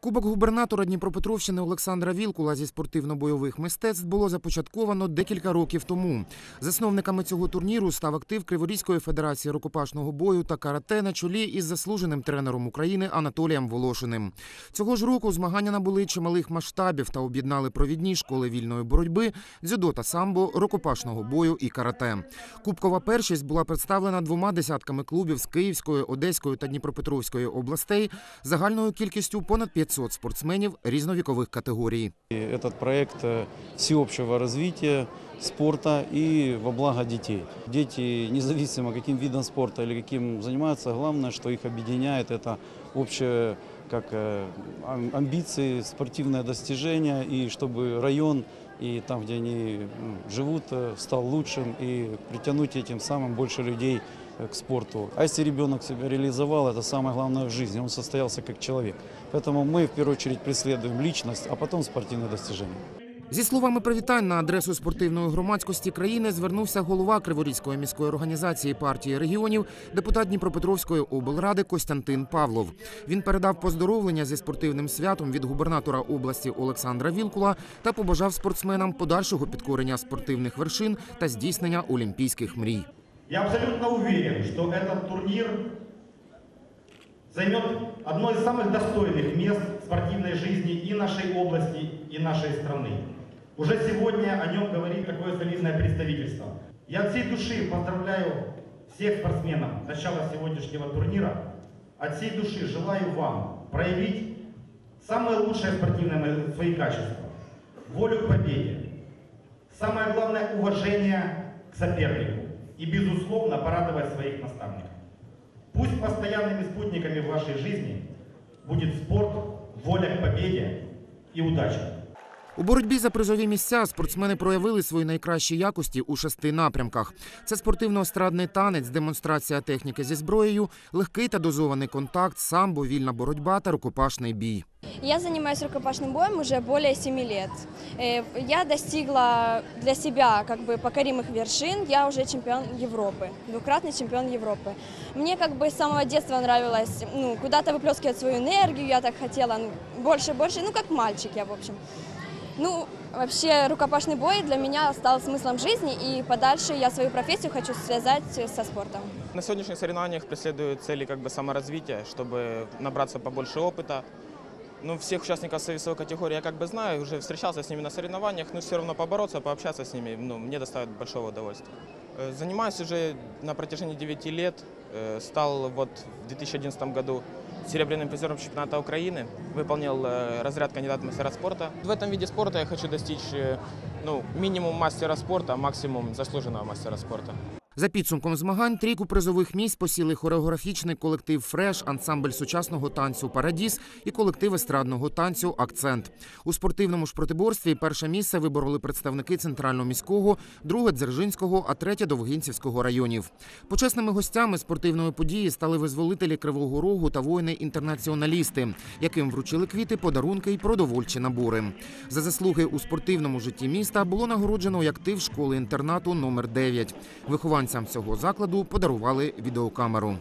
Кубок губернатора Дніпропетровщини Олександра Вілкула зі спортивно-бойових мистецтв було започатковано декілька років тому. Засновниками цього турніру став актив Криворізької федерації рукопашного бою та карате на чолі із заслуженим тренером України Анатолієм Волошиним. Цього ж року змагання набули чималих масштабів та об'єднали провідні школи вільної боротьби, дзюдо та самбо, рукопашного бою і карате. Кубкова першість була представлена двома десятками клубів з Київської, Одеської та Дніпропетровської областей загальною кількістю понад 500 спортсменів різновікових категорій. И Этот проект э, всеобщего развития спорта и во благо детей. Дети, независимо каким видом спорта или каким занимаются, главное, что их объединяет, это общее как э, ам- амбиции, спортивное достижение, и чтобы район и там, где они ну, живут, э, стал лучшим, и притянуть этим самым больше людей э, к спорту. А если ребенок себя реализовал, это самое главное в жизни, он состоялся как человек. Поэтому мы в первую очередь преследуем личность, а потом спортивные достижения. Зі словами привітань на адресу спортивної громадськості країни звернувся голова Криворізької міської організації партії регіонів, депутат Дніпропетровської облради Костянтин Павлов. Він передав поздоровлення зі спортивним святом від губернатора області Олександра Вілкула та побажав спортсменам подальшого підкорення спортивних вершин та здійснення олімпійських мрій. Я абсолютно уверен, что этот турнир займет одно из самых достойных мест спортивной жизни и нашей области, и нашей страны. Уже сегодня о нем говорит такое солидное представительство. Я от всей души поздравляю всех спортсменов начала сегодняшнего турнира. От всей души желаю вам проявить самые лучшие спортивные мои- свои качества. Волю к победе, Самое главное – уважение к сопернику и, безусловно, порадовать своих наставников. Пусть постоянными спутниками в вашей жизни будет спорт, воля к победе и удача. У боротьбі за призові місця спортсмени проявили свої найкращі якості у шести напрямках: це спортивно-естрадний танець, демонстрація техніки зі зброєю, легкий та дозований контакт, самбо, вільна боротьба та рукопашний бій. Я занимаюсь рукопашным боем уже более 7 лет. Э, Я достигла для себя как бы покоримых вершин. Я уже чемпион Европы, двукратный чемпион Европы. Мне как бы с самого детства нравилось ну, куда-то выплескивать свою энергию. Я так хотела ну, больше, больше, ну как мальчик я, в общем. Ну, вообще рукопашный бой для меня стал смыслом жизни, и подальше я свою профессию хочу связать со спортом. На сегодняшних соревнованиях преследую цели как бы саморазвития, чтобы набраться побольше опыта. Ну, всех участников весовой категории я как бы знаю, уже встречался с ними на соревнованиях, но все равно побороться, пообщаться с ними, ну, мне доставит большого удовольствия. Э, Занимаюсь уже на протяжении 9 лет, э, стал вот в 2011 году серебряным призером чемпионата Украины, выполнил э, разряд кандидата в мастера спорта. В этом виде спорта я хочу достичь э, ну, минимум мастера спорта, максимум заслуженного мастера спорта. За підсумком змагань трійку призових місць посіли хореографічний колектив Фреш, ансамбль сучасного танцю Парадіс і колектив естрадного танцю Акцент. У спортивному ж протиборстві перше місце вибороли представники центрального міського, друге Дзержинського, а третє Довгинцівського районів. Почесними гостями спортивної події стали визволителі Кривого Рогу та воїни-інтернаціоналісти, яким вручили квіти, подарунки і продовольчі набори. За заслуги у спортивному житті міста було нагороджено і актив школи інтернату номер 9 Вихованцям цього закладу подарували відеокамеру.